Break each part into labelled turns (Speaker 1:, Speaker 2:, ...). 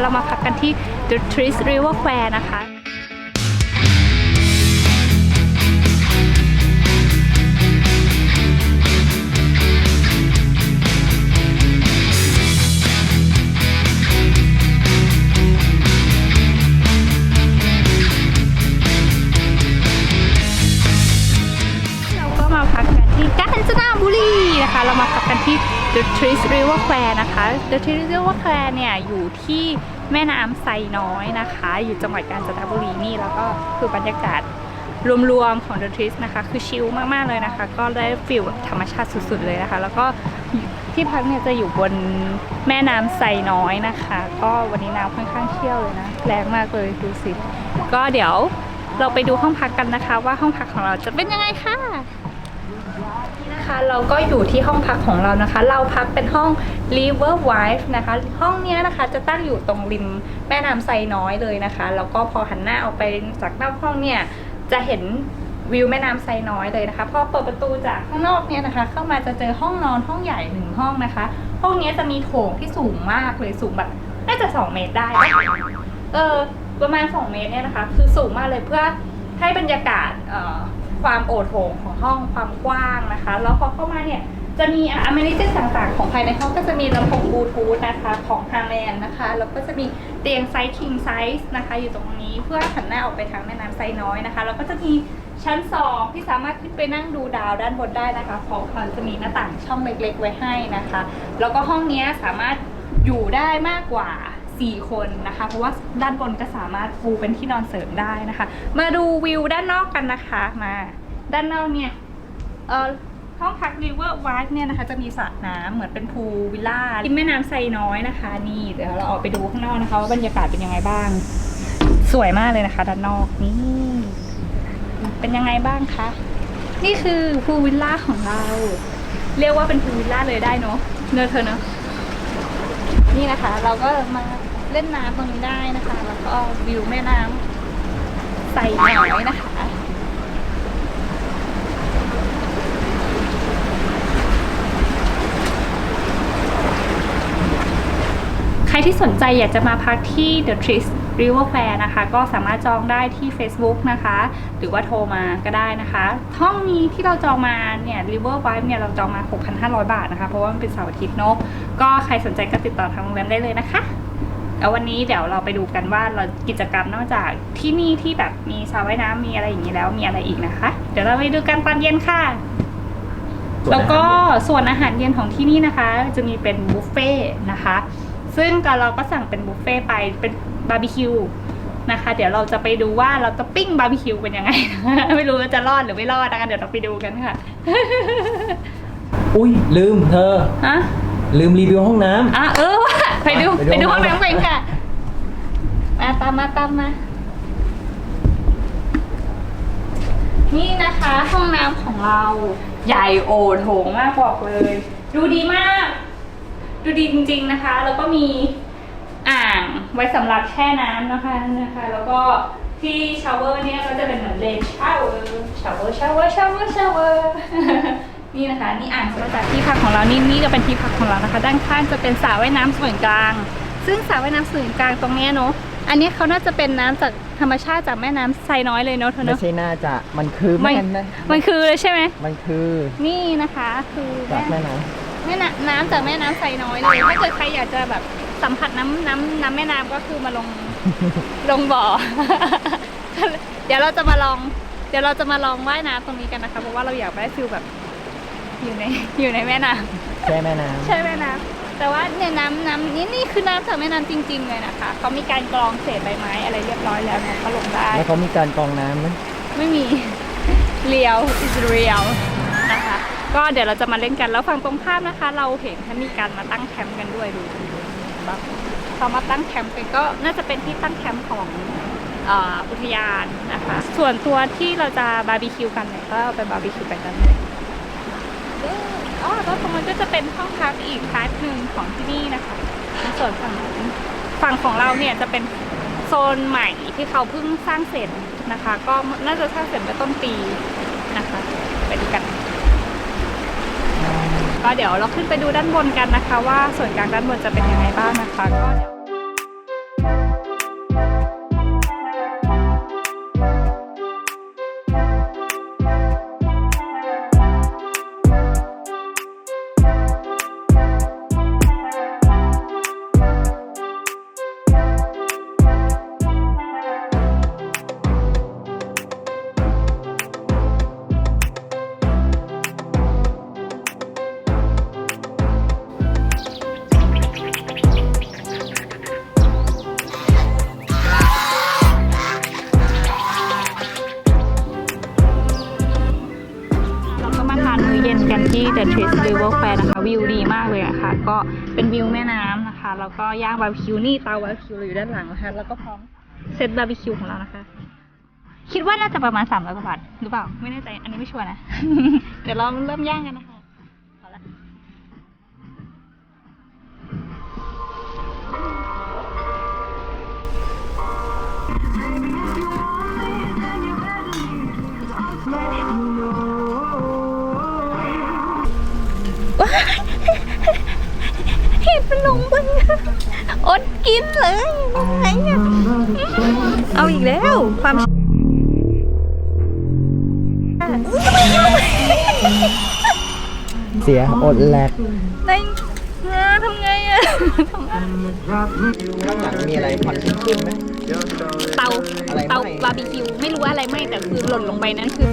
Speaker 1: เรามาพักกันที่ The Trees River Fair นะคะเราก็มาพักกันที่กาญจนบุรีนะคะ เรามาพักกันที่ The Trees River Fair นะคะ The Trees River Fair เนี่ยอยู่ที่แม่น้ำไซน้อยนะคะ อยู่จังหวัดกาญจนบุรีนี่แล้วก็คือบรรยากาศรวมๆของ The Trees นะคะ คือชิลมากๆเลยนะคะ ก็ได้ฟิลแบบธรรมชาติสุดๆเลยนะคะ แล้วก็ที่พักเนี่ยจะอยู่บนแม่น้ำไซน้อยนะคะ ก็วันนี้น้ำค่อนข้างเชี่ยวเลยนะแรงมากเลยดูสิ ก็เดี๋ยวเราไปดูห้องพักกันนะคะ ว่าห้องพักของเราจะเป็นยังไงคะ นะคะเราก็อยู่ที่ห้องพักของเรานะคะ เราพักเป็นห้อง River Wife นะคะ ห้องนี้นะคะจะตั้งอยู่ตรงริมแม่น้ำไซน้อยเลยนะคะแล้วก็พอหันหน้าออกไปจากนอกห้องเนี่ยจะเห็นวิวแม่น้ำไซน้อยเลยนะคะพอเปิดประตูจากข้างนอกเนี่ยนะคะ เข้ามาจะเจอห้องนอนห้องใหญ่หนึ่งห้องนะคะ ห้องนี้จะมีโถงที่สูงมากเลยสูงแบบน่าจะสองเมตรได้เออประมาณสองเมตรเนี่ยนะคะ คือสูงมากเลยเพื่อให้บรรยากาศ ความโอโถงของห้องความกว้างนะคะ แล้วพอเข้ามาเนี่ยจะมีอ m ม n i t i e s ต่างๆ ของภายในห้องก็จะมีลำโพงบลูทูธนะคะของฮาแมนนะคะ แล้วก็จะมีเตียงไซส์ king size นะคะ อยู่ตรงนี้เพื่อหันหน้าออกไปทางแม่น้ำไซน้อยนะคะ แล้วก็จะมีชั้น 2 ที่สามารถขึ้นไปนั่งดูดาวด้านบนได้นะคะเพราะเขาจะมีหน้าต่างช่องเล็กๆไว้ให้นะคะ แล้วก็ห้องนี้สามารถอยู่ได้มากกว่า 4 คนนะคะ เพราะว่าด้านบนก็สามารถปูเป็นที่นอนเสริมได้นะคะ มาดูวิวด้านนอกกันนะคะมา ด้านนอกเนี่ยเออห้องพัก River Wife เนี่ยนะคะ จะมีสระน้ำเหมือนเป็นพูลวิลล่าริมแม่น้ำไซน้อยนะคะ นี่เดี๋ยวเราออกไปดูข้างนอกนะคะ ว่าบรรยากาศเป็นยังไงบ้าง สวยมากเลยนะคะ ด้านนอกนี่เป็นยังไงบ้างคะนี่คือพูลวิลล่าของเรา เรียกว่าเป็นพูลวิลล่าเลยได้เนอะเนอะเธอเนอะ นี่นะคะ เราก็มาเล่นน้ำตรงนี้ได้นะคะ แล้วก็วิวแม่น้ำใสน้อยนะคะ ใครที่สนใจอยากจะมาพักที่ The Trees River Fair นะคะ ก็สามารถจองได้ที่ Facebook นะคะ หรือว่าโทรมาก็ได้นะคะ ห้องนี้ที่เราจองมาเนี่ย River Vibe เนี่ยเราจองมา 6,500 บาทนะคะ เพราะว่ามันเป็นเสาร์อาทิตย์เนอะก็ใครสนใจก็ติดต่อทางโรงแรมได้เลยนะคะแล้ววันนี้เดี๋ยวเราไปดูกันว่าเรากิจกรรมนอกจากที่นี่ที่แบบมีสระว่ายน้ำมีอะไรอย่างนี้แล้วมีอะไรอีกนะคะ เดี๋ยวเราไปดูกันตอนเย็นค่ะ แล้วก็ส่วนอาหารเย็นของที่นี่นะคะ จะมีเป็นบุฟเฟ่ต์นะคะ ซึ่งเราก็สั่งเป็นบุฟเฟ่ต์ไปเป็นบาร์บีคิวนะคะ เดี๋ยวเราจะไปดูว่าเราจะปิ้งบาร์บีคิวเป็นยังไง ไม่รู้ว่าจะรอดหรือไม่รอดนะคะเดี๋ยวเราไปดูกันค่ะ
Speaker 2: อุ้ยลืมเธอ
Speaker 1: ฮะ
Speaker 2: ลืมรีวิวห้องน้ำ
Speaker 1: อะเออว่ะไปดู
Speaker 2: ไป
Speaker 1: ไป
Speaker 2: ดู
Speaker 1: ดู
Speaker 2: ห้
Speaker 1: ห้
Speaker 2: อ
Speaker 1: องง
Speaker 2: น้ำ
Speaker 1: น้ำกันค่ะมาตามมาตามมา นี่นะคะห้องน้ำของเราใหญ่โอโถงมากบอกเลย ดูดีมาก ดูดีจริง ๆนะคะ แล้วก็มีอ่างไว้สำหรับแช่น้ำนะคะนะคะ แล้วก็ที่ชาวเวอร์เนี่ยก็จะเป็นเหมือนเลนชาวเวอร์ชาวเวอร์ชาวเวอร์ชาวเวอร์ชาวเวอร์นี่นะคะ นี่อ่างสำหรับที่พักของเรานี่นี่ก็เป็นที่พักของเรานะคะ ด้านข้างจะเป็นสระว่ายน้ำส่วนกลาง ซึ่งสระว่ายน้ำส่วนกลางตรงเนี้ยเนาะอันนี้เขาน่าจะเป็นน้ำจากธรรมชาติจากแม่น้ำไซน้อยเลยเนาะเธอ
Speaker 2: ไม่
Speaker 1: เนาะ
Speaker 2: ใช่น่าจะมันคือ
Speaker 1: มัน
Speaker 2: แม่นะ
Speaker 1: มันคือเลยใช่ไหม
Speaker 2: มันคือ
Speaker 1: นี่นะคะ คือ
Speaker 2: จาก
Speaker 1: แม่
Speaker 2: แม่น้
Speaker 1: แม่น้ำน้ำจากแม่น้ำไซน้อยเลย ถ้าเกิดใครอยากจะแบบสัมผัสน้ำน้ำน้ำแม่น้ำก็คือมาลงลงบ่อ เดี๋ยวเราจะมาลอง เดี๋ยวเราจะมาลองว่ายน้ำตรงนี้กันนะคะ เพราะว่าเราอยากได้ฟิลแบบ อยู่ในอยู่ในแม่น้ำำ
Speaker 2: แช่แม่น้
Speaker 1: ใช่แม่น้ำแต่ว่าเนี่ยน้ำน้ำนี่นี่คือน้ำจากแม่น้ำจริง ๆ เลยนะคะเขามีการกรองเศษใบไม้อะไรเรียบร้อยแล้วเนี่ยก็ลงได้ำ
Speaker 2: แล้วเขามีการกรองน้ำไหม
Speaker 1: ไม่มีเรียว is real นะคะ ก็เดี๋ยวเราจะมาเล่นกันแล้วฝั่งตรงข้ามนะคะ เราเห็นเขามีการมาตั้งแคมป์กันด้วยดูดูดูแบบเขามาตั้งแคมป์กันก็น่าจะเป็นที่ตั้งแคมป์ของอุทยานนะคะ ส่วนตัวที่เราจะบาร์บีคิวกันเนี่ยก็ไปบาร์บีคิวกันกันเลยอ๋อแล้วตรงนั้นก็จะเป็นห้องพักอีกพาร์ทหนึ่งของที่นี่นะคะส่วนฝั่งนู้นฝั่งของเราเนี่ยจะเป็นโซนใหม่ที่เขาเพิ่งสร้างเสร็จนะคะ ก็น่าจะสร้างเสร็จเมื่อต้นปีนะคะ ไปดูกัน ก็เดี๋ยวเราขึ้นไปดูด้านบนกันนะคะ ว่าส่วนกลางด้านบนจะเป็นยังไงบ้างนะคะก็ เย็นกันที่ The Trace River Fair นะคะ วิวดีมากเลยอะค่ะก็เป็นวิวแม่น้ำนะคะ แล้วก็ย่างบาร์บีคิวนี่เตาบาร์บีคิวอยู่ด้านหลังนะคะ แล้วก็พร้อมเซตบาร์บีคิวของเรานะคะ คิดว่าน่าจะประมาณ300กว่าบาทหรือเปล่า ไม่แน่ใจ อันนี้ไม่ชัวร์นะ เดี๋ยวเราเริ่มย่างกันนะคะ เห็ดมันลงบนอดกินเลยอะไรเนี่ยเอาอีกแล้ว ความ
Speaker 2: เสียอดแลก
Speaker 1: ได้งาทำไงอะทำไง
Speaker 2: ข้างหลังมีอะไรควันขึ้นไหม
Speaker 1: เตา
Speaker 2: อะไรไหม้
Speaker 1: เตาบาร์บีคิว ไม่รู้ว่าอะไรไหมแต่คือหล่นลงไปนั่นคือ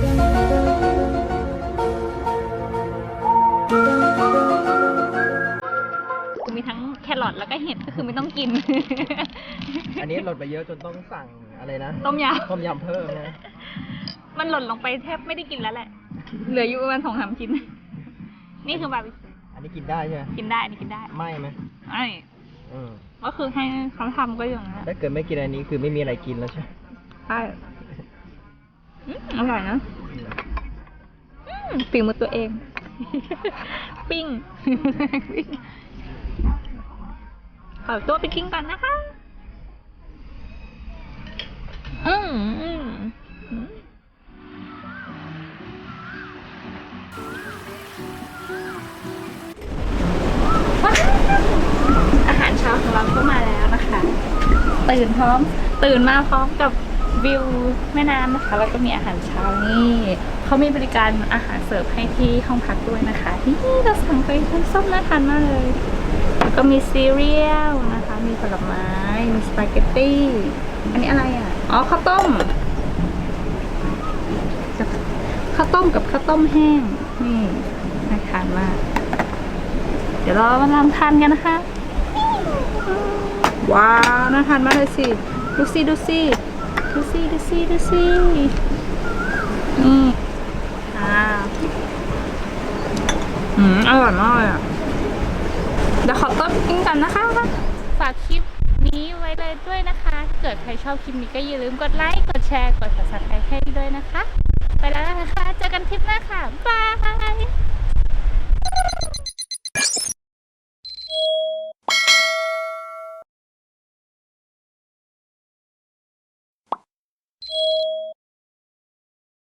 Speaker 1: แครอทแล้วก็เห็ดก็คือไม่ต้องกิน
Speaker 2: อันนี้หล่นไปเยอะจนต้องสั่งอะไรนะ
Speaker 1: ต้มย
Speaker 2: ต้มยำเพิ่มนะำ
Speaker 1: มันหล่นลงไปแทบไม่ได้กินแล้วแหละ เหลืออยู่ประมาณสองสามชิ้น นี่คือบาร์บีคิว
Speaker 2: อันนี้กินได้ใช่ไหม
Speaker 1: กินได้อันนี้กินได้
Speaker 2: ไม่ไหม
Speaker 1: ไอ้
Speaker 2: อืม
Speaker 1: ก็คือให้เขาทำก็อย่างนั้นแหละ
Speaker 2: ถ้าเกิดไม่กินอันนี้คือไม่มีอะไรกินแล้วใช่ไหม
Speaker 1: ใช่อืมอร่อยนะอืมฝีมือตัวเอง ปิ้งปิ้ง ขอตัวไปกินก่อนนะคะ อืมอืมอาหารเช้าของเราก็มาแล้วนะคะ ตื่นพร้อม ตื่นมาพร้อมกับวิวแม่น้ำนะคะ แล้วก็มีอาหารเช้านี่เขามีบริการอาหารเสิร์ฟให้ที่ห้องพักด้วยนะคะนี่เราสั่งไปน้ำส้มน่าทานมากเลย แล้วก็มีซีเรียลนะคะ มีผลไม้ มีสปาเกตตี้ อันนี้อะไรอะ อ๋อข้าวต้มข้าวต้มกับข้าวต้มแห้ง นี่น่าทานมาก เดี๋ยวเรามาลองทานกันนะคะ ว้าวน่าทานมากเลยสิ ดูสิดูสิดูสิดูสิดูสินี่อ่าอืมอร่อยมากเลยอะ ดี๋ยวขอต้นกินกันนะคะ ฝากคลิปนี้ไว้เลยด้วยนะคะถ้าเกิดใครชอบคลิปนี้ก็อย่าลืมกดไลค์ กดแชร์ กด subscribe ให้ด้วยนะคะ ไปแล้วนะคะ เจอกันคลิปหน้าค่ะบาย